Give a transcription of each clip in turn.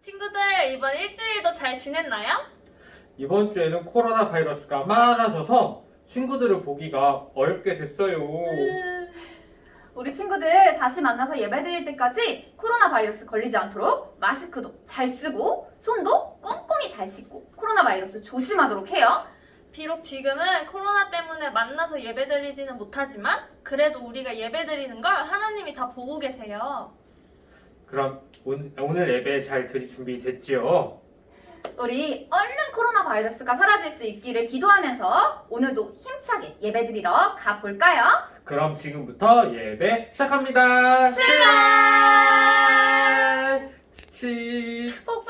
친구들 이번 일주일도 잘 지냈나요? 이번 주에는 코로나 바이러스가 많아져서 친구들을 보기가 어렵게 됐어요. 우리 친구들 다시 만나서 예배 드릴 때까지 코로나 바이러스 걸리지 않도록 마스크도 잘 쓰고 손도 꼼꼼히 잘 씻고 코로나 바이러스 조심하도록 해요. 비록 지금은 코로나 때문에 만나서 예배드리지는 못하지만 그래도 우리가 예배드리는 걸 하나님이 다 보고 계세요. 그럼 온- 오늘 예배 잘 드릴 준비 됐지요? 우리 얼른 코로나 바이러스가 사라질 수 있기를 기도하면서 오늘도 힘차게 예배 드리러 가볼까요? 그럼 지금부터 예배 시작합니다. 출발! 치 뽀뽀!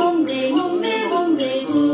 몽글몽글 몽글몽글 구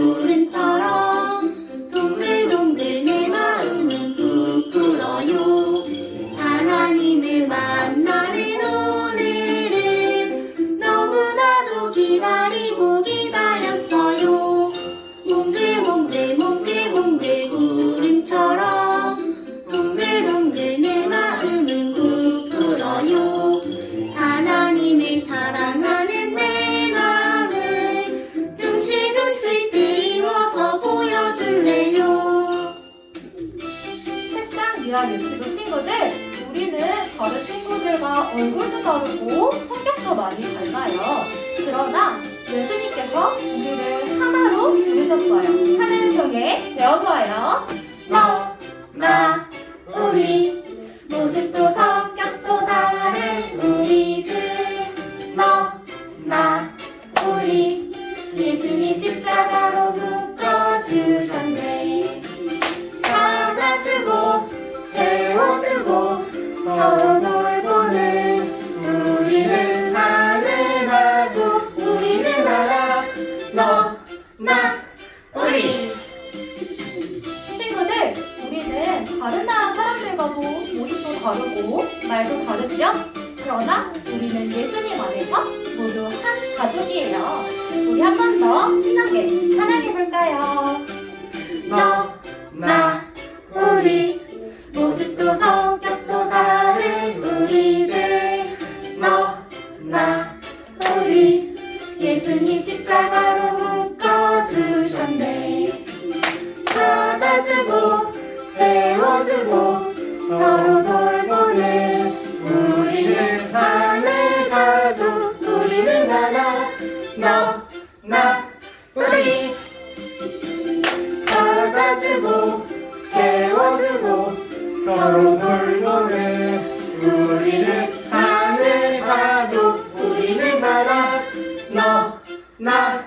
유아 유치부 친구들 우리는 다른 친구들과 얼굴도 다르고 성격도 많이 달라요 그러나 예수님께서 우리를 하나로 부르셨어요. 사랑을 통해 배워보아요. 너, 나, 우리 말도 다르지요? 그러나 우리는 예수님 안에서 모두 한 가족이에요. 우리 한 번 더 신나게 찬양해 볼까요? 너, 나, 우리 모습도 성격도 다른 우리들 너, 나, 우리 예수님 십자가로 묶어주셨네 받아주고 세워주고 서로 너, 나, 우리. 받아주고 세워주고 서로 돌보는 우리는 하늘 가족 우리는 나라. 너, 나,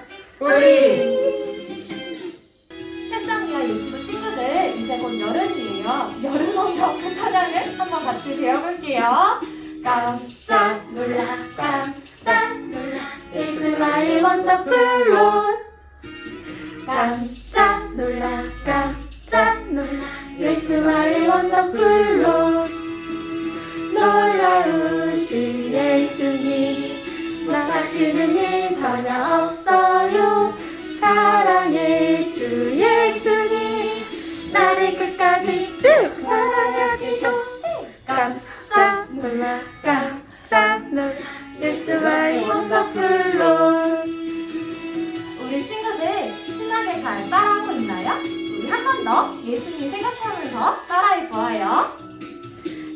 우리 친구들 신나게 잘 따라하고 있나요? 우리 한 번 더 예수님 생각하면서 따라해 보아요.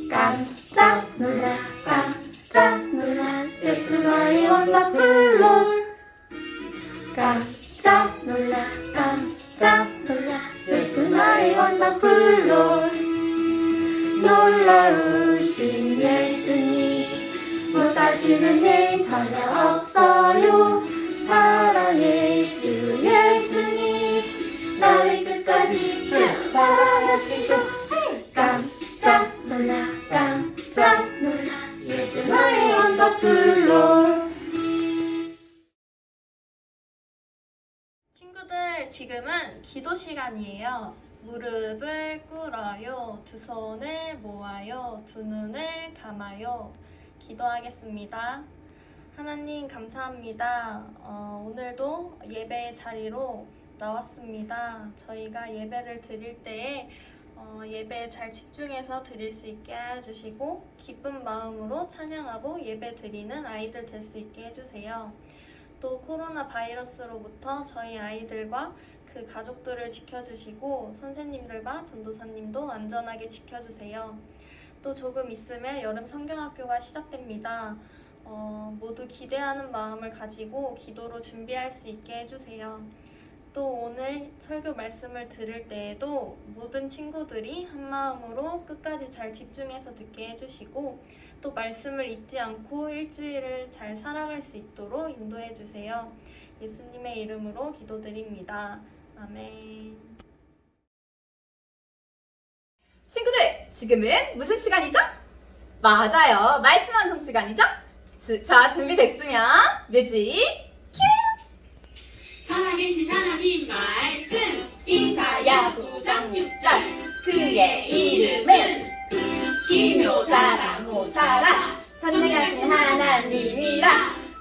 깜짝 놀라 깜짝 놀라 예수와의 원더풀로 깜짝 놀라 깜짝 놀라 예수와의 원더풀로 놀라우신 예수님 못하시는 일 전혀 없어요 사 하시죠 깜짝 놀라 깜짝 놀라 예수 나의 원더풀로 친구들, 지금은 기도 시간이에요. 무릎을 꿇어요. 두 손을 모아요. 두 눈을 감아요. 기도하겠습니다. 하나님, 감사합니다. 어, 오늘도 예배 자리로 나왔습니다. 저희가 예배를 드릴 때에 어, 예배에 잘 집중해서 드릴 수 있게 해주시고, 기쁜 마음으로 찬양하고 예배 드리는 아이들 될 수 있게 해주세요. 또 코로나 바이러스로부터 저희 아이들과 그 가족들을 지켜주시고 선생님들과 전도사님도 안전하게 지켜주세요. 또 조금 있으면 여름 성경학교가 시작됩니다. 어, 모두 기대하는 마음을 가지고 기도로 준비할 수 있게 해주세요. 또 오늘 설교 말씀을 들을 때에도 모든 친구들이 한 마음으로 끝까지 잘 집중해서 듣게 해주시고 또 말씀을 잊지 않고 일주일을 잘 살아갈 수 있도록 인도해 주세요. 예수님의 이름으로 기도드립니다. 아멘. 친구들, 지금은 무슨 시간이죠? 맞아요. 말씀 완성 시간이죠? 주- 자, 준비됐으면 뮤직 살아계신 하나님 말씀. 이사야 9장 6절 그의 이름은 기묘자라 모사라. 전능하신 하나님이라.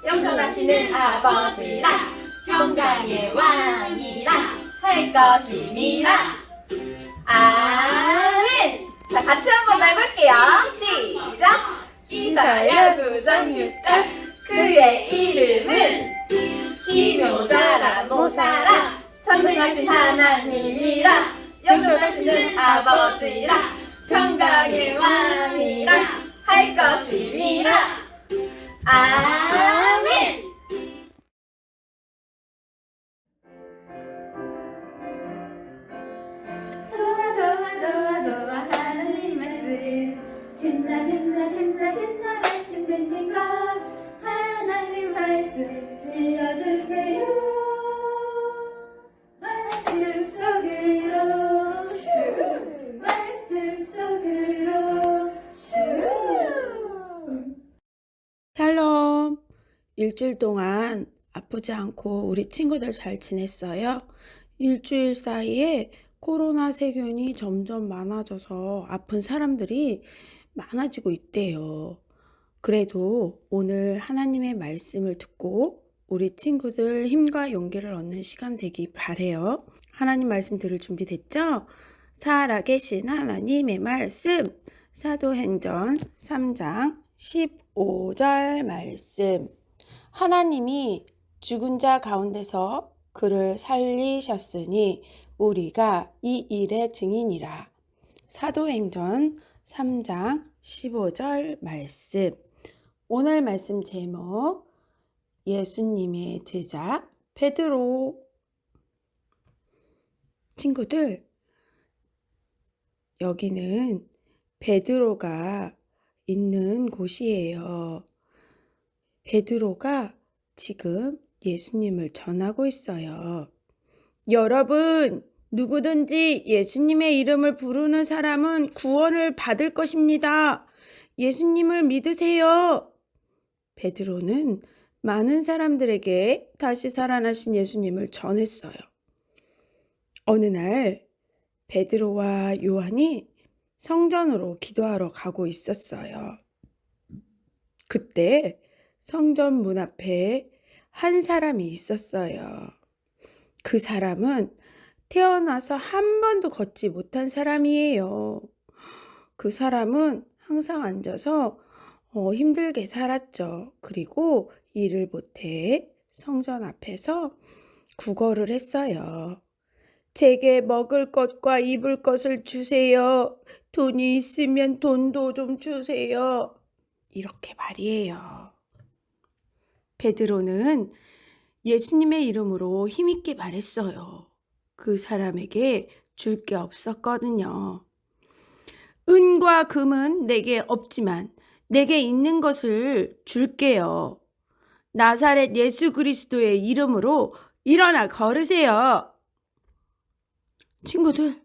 영존하시는 아버지라. 평강의 왕이라. 할 것임이라. 아멘. 자 같이 한번 더 해볼게요. 시작. 이사야 9장 6절 그의 이름은 이 묘자라 모사라. 전능하신 하나님이라. 영존하시는 아버지라. 평강의 왕이라. 할 것이니라 아멘. 좋아 좋아 좋아 좋아. 하나님 말씀. 신나 신나 신나 신나 말씀 듣는 것. 일주일 동안 아프지 않고 우리 친구들 잘 지냈어요? 일주일 사이에 코로나 세균이 점점 많아져서 아픈 사람들이 많아지고 있대요. 그래도 오늘 하나님의 말씀을 듣고 우리 친구들 힘과 용기를 얻는 시간 되기 바래요. 하나님 말씀 들을 준비 됐죠? 살아계신 하나님의 말씀 사도행전 3장 15절 말씀. 하나님이 죽은 자 가운데서 그를 살리셨으니 우리가 이 일의 증인이라. 사도행전 3장 15절 말씀. 오늘 말씀 제목 예수님의 제자 베드로 친구들 여기는 베드로가 있는 곳이에요. 베드로가 지금 예수님을 전하고 있어요. 여러분, 누구든지 예수님의 이름을 부르는 사람은 구원을 받을 것입니다. 예수님을 믿으세요. 베드로는 많은 사람들에게 다시 살아나신 예수님을 전했어요. 어느 날 베드로와 요한이 성전으로 기도하러 가고 있었어요. 그때 성전 문 앞에 한 사람이 있었어요. 그 사람은 태어나서 한 번도 걷지 못한 사람이에요. 그 사람은 항상 앉아서 어, 힘들게 살았죠. 그리고 일을 못해 성전 앞에서 구걸을 했어요. 제게 먹을 것과 입을 것을 주세요. 돈이 있으면 돈도 좀 주세요. 이렇게 말이에요. 베드로는 예수님의 이름으로 힘있게 말했어요. 그 사람에게 줄 게 없었거든요. 은과 금은 내게 없지만 내게 있는 것을 줄게요. 나사렛 예수 그리스도의 이름으로 일어나 걸으세요. 친구들,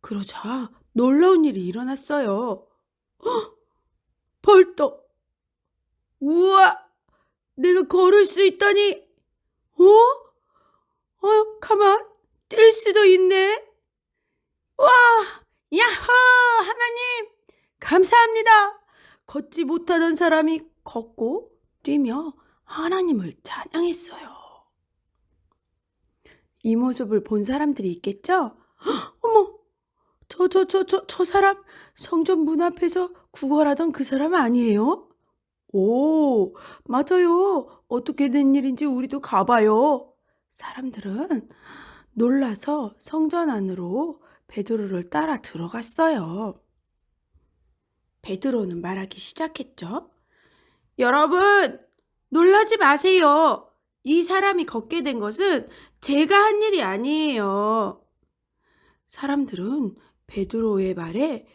그러자 놀라운 일이 일어났어요. 헉! 벌떡! 우와! 내가 걸을 수 있다니! 어? 어, 가만! 뛸 수도 있네! 와! 야호! 하나님! 감사합니다! 걷지 못하던 사람이 걷고 뛰며 하나님을 찬양했어요. 이 모습을 본 사람들이 있겠죠? 헉, 어머! 저, 저, 저, 저, 저 사람 성전 문 앞에서 구걸하던 그 사람 아니에요? 오, 맞아요. 어떻게 된 일인지 우리도 가봐요. 사람들은 놀라서 성전 안으로 베드로를 따라 들어갔어요. 베드로는 말하기 시작했죠. 여러분, 놀라지 마세요. 이 사람이 걷게 된 것은 제가 한 일이 아니에요. 사람들은 베드로의 말에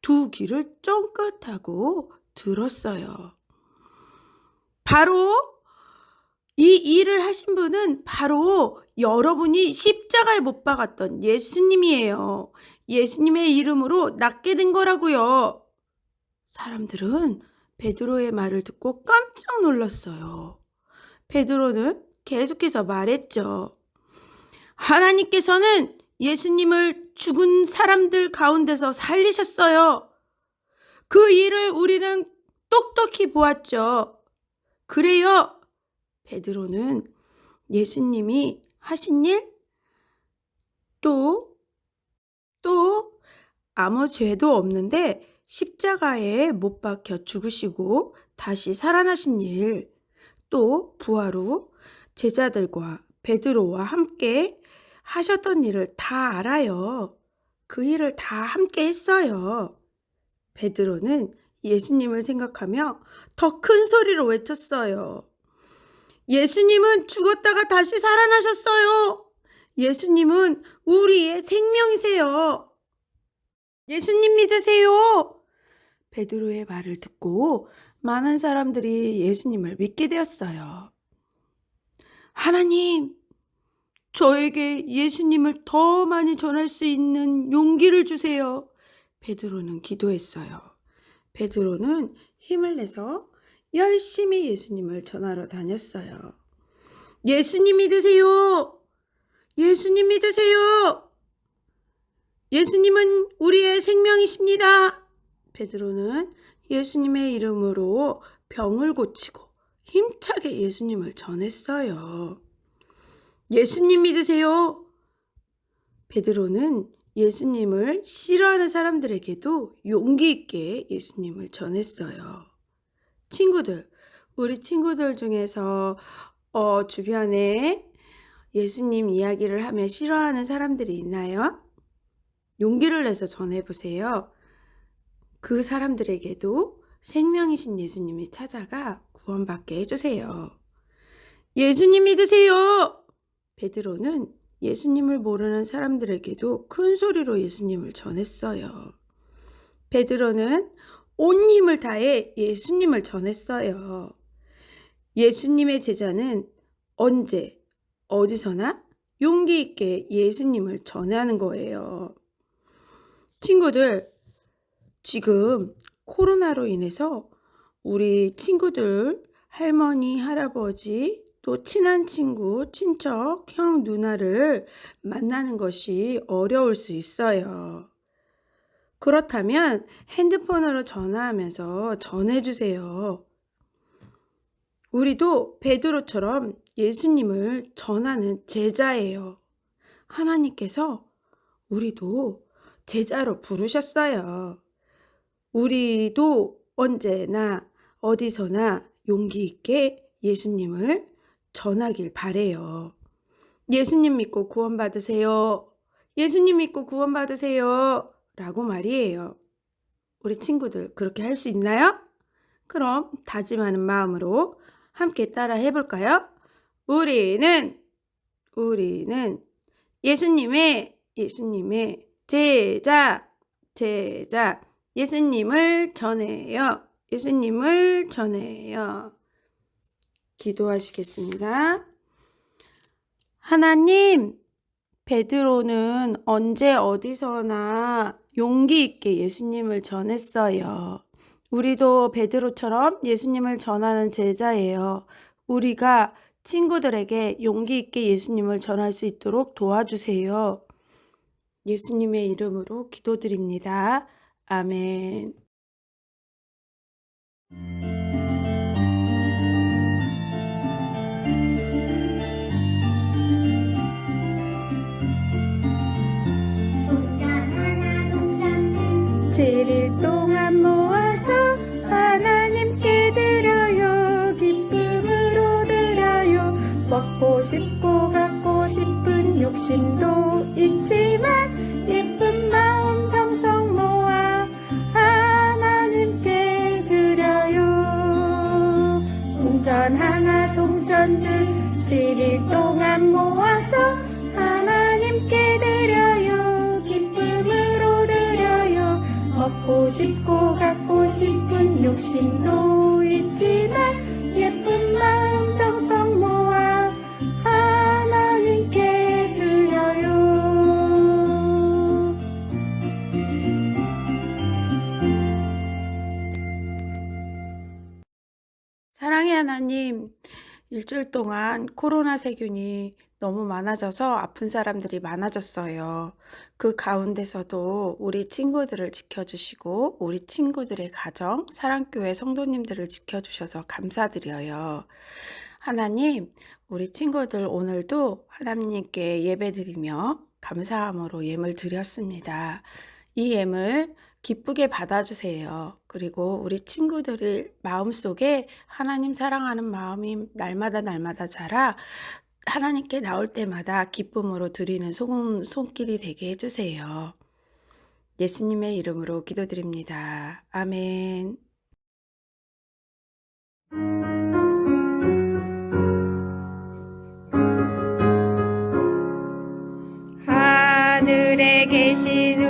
두 귀를 쫑긋하고 들었어요. 바로 이 일을 하신 분은 바로 여러분이 십자가에 못 박았던 예수님이에요. 예수님의 이름으로 낫게 된 거라고요. 사람들은 베드로의 말을 듣고 깜짝 놀랐어요. 베드로는 계속해서 말했죠. 하나님께서는 예수님을 죽은 사람들 가운데서 살리셨어요. 그 일을 우리는 똑똑히 보았죠. 그래요. 베드로는 예수님이 하신 일, 또, 또, 아무 죄도 없는데 십자가에 못 박혀 죽으시고 다시 살아나신 일, 또 부활 후 제자들과 베드로와 함께 하셨던 일을 다 알아요. 그 일을 다 함께 했어요. 베드로는 예수님을 생각하며 더 큰 소리로 외쳤어요. 예수님은 죽었다가 다시 살아나셨어요. 예수님은 우리의 생명이세요. 예수님 믿으세요. 베드로의 말을 듣고 많은 사람들이 예수님을 믿게 되었어요. 하나님, 저에게 예수님을 더 많이 전할 수 있는 용기를 주세요. 베드로는 기도했어요. 베드로는 힘을 내서 열심히 예수님을 전하러 다녔어요. 예수님 믿으세요! 예수님 믿으세요! 예수님은 우리의 생명이십니다! 베드로는 예수님의 이름으로 병을 고치고 힘차게 예수님을 전했어요. 예수님 믿으세요! 베드로는 예수님을 싫어하는 사람들에게도 용기 있게 예수님을 전했어요. 친구들, 우리 친구들 중에서 어, 주변에 예수님 이야기를 하면 싫어하는 사람들이 있나요? 용기를 내서 전해보세요. 그 사람들에게도 생명이신 예수님이 찾아가 구원받게 해주세요. 예수님 믿으세요! 베드로는 예수님을 모르는 사람들에게도 큰 소리로 예수님을 전했어요. 베드로는 온 힘을 다해 예수님을 전했어요. 예수님의 제자는 언제, 어디서나 용기 있게 예수님을 전하는 거예요. 친구들, 지금 코로나로 인해서 우리 친구들, 할머니, 할아버지, 또 친한 친구, 친척, 형, 누나를 만나는 것이 어려울 수 있어요. 그렇다면 핸드폰으로 전화하면서 전해주세요. 우리도 베드로처럼 예수님을 전하는 제자예요. 하나님께서 우리도 제자로 부르셨어요. 우리도 언제나 어디서나 용기 있게 예수님을 전하길 바래요. 예수님 믿고 구원받으세요. 예수님 믿고 구원받으세요. 라고 말이에요. 우리 친구들 그렇게 할 수 있나요? 그럼 다짐하는 마음으로 함께 따라 해볼까요? 우리는, 우리는 예수님의, 예수님의 제자, 제자, 예수님을 전해요. 예수님을 전해요. 기도하시겠습니다. 하나님, 베드로는 언제 어디서나 용기 있게 예수님을 전했어요. 우리도 베드로처럼 예수님을 전하는 제자예요. 우리가 친구들에게 용기 있게 예수님을 전할 수 있도록 도와주세요. 예수님의 이름으로 기도드립니다. 아멘. 먹고 싶고 갖고 싶은 욕심도 있지만 예쁜 마음 정성 모아 하나님께 드려요. 동전 하나 동전들 7일 동안 모아서 하나님께 드려요. 기쁨으로 드려요. 먹고 싶고 갖고 싶은 욕심도 있지만 예쁜 마음 하나님, 일주일 동안 코로나 세균이 너무 많아져서 아픈 사람들이 많아졌어요. 그 가운데서도 우리 친구들을 지켜주시고, 우리 친구들의 가정, 사랑교회 성도님들을 지켜주셔서 감사드려요. 하나님, 우리 친구들 오늘도 하나님께 예배드리며 감사함으로 예물 드렸습니다. 이 예물 기쁘게 받아주세요. 그리고 우리 친구들의 마음속에 하나님 사랑하는 마음이 날마다 날마다 자라 하나님께 나올 때마다 기쁨으로 드리는 손, 손길이 되게 해주세요. 예수님의 이름으로 기도드립니다. 아멘. 하늘에 계신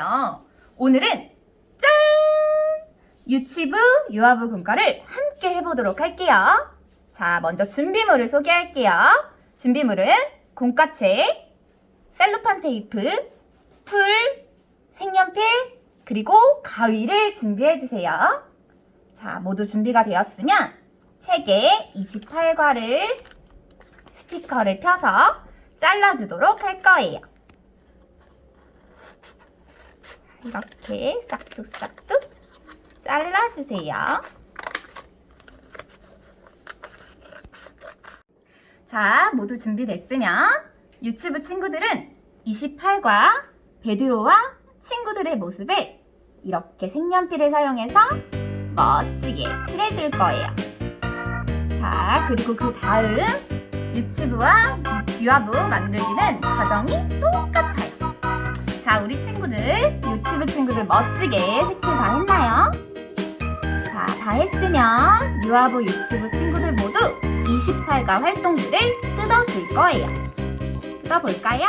시간이에요. 오늘은 짠! 유치부, 유아부 공과를 함께 해보도록 할게요. 자, 먼저 준비물을 소개할게요. 준비물은 공과책, 셀로판 테이프, 풀, 색연필, 그리고 가위를 준비해주세요. 자, 모두 준비가 되었으면 책에 28과를 스티커를 펴서 잘라주도록 할 거예요. 이렇게 싹둑싹둑 잘라주세요. 자, 모두 준비됐으면 유치부 친구들은 28과 베드로와 친구들의 모습을 이렇게 색연필을 사용해서 멋지게 칠해줄 거예요. 자, 그리고 그 다음 유치부와 유아부 만들기는 과정이 똑같아요. 자, 우리 친구들, 유치부 친구들 멋지게 색칠 다 했나요? 자, 다 했으면 유아부 유치부 친구들 모두 28가 활동지를 뜯어줄 거예요. 뜯어볼까요?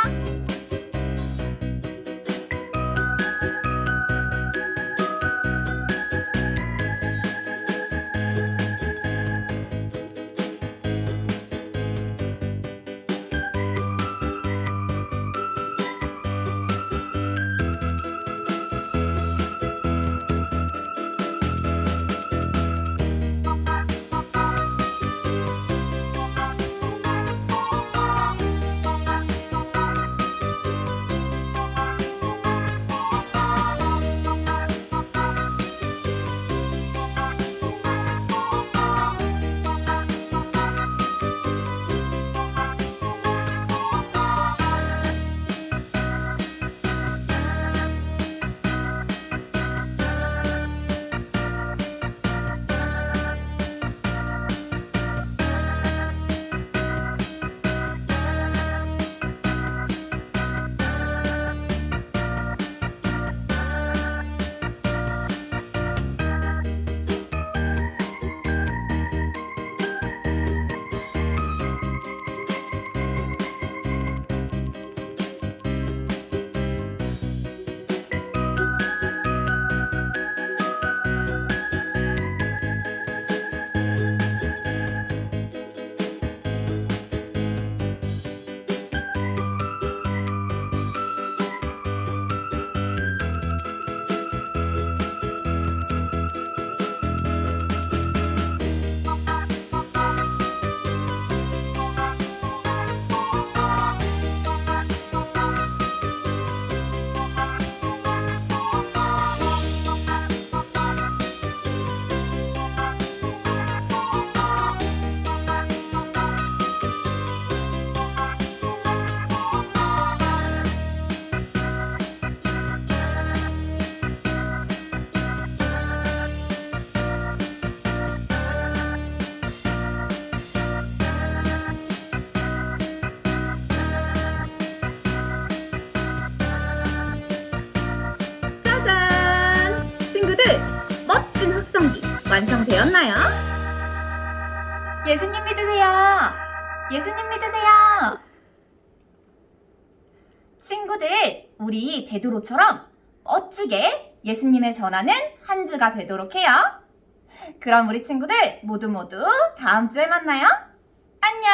되었나요? 예수님 믿으세요. 예수님 믿으세요. 친구들, 우리 베드로처럼 멋지게 예수님을 전하는 한 주가 되도록 해요. 그럼 우리 친구들 모두 모두 다음 주에 만나요. 안녕!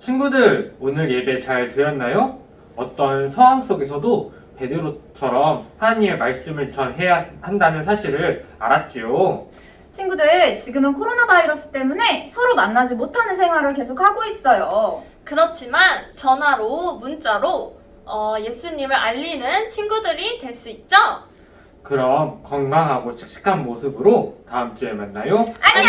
친구들, 오늘 예배 잘 드렸나요? 어떤 상황 속에서도 베드로처럼 하나님의 말씀을 전해야 한다는 사실을 알았지요. 친구들, 지금은 코로나 바이러스 때문에 서로 만나지 못하는 생활을 계속하고 있어요. 그렇지만 전화로 문자로 어, 예수님을 알리는 친구들이 될 수 있죠. 그럼 건강하고 씩씩한 모습으로 다음 주에 만나요. 안녕!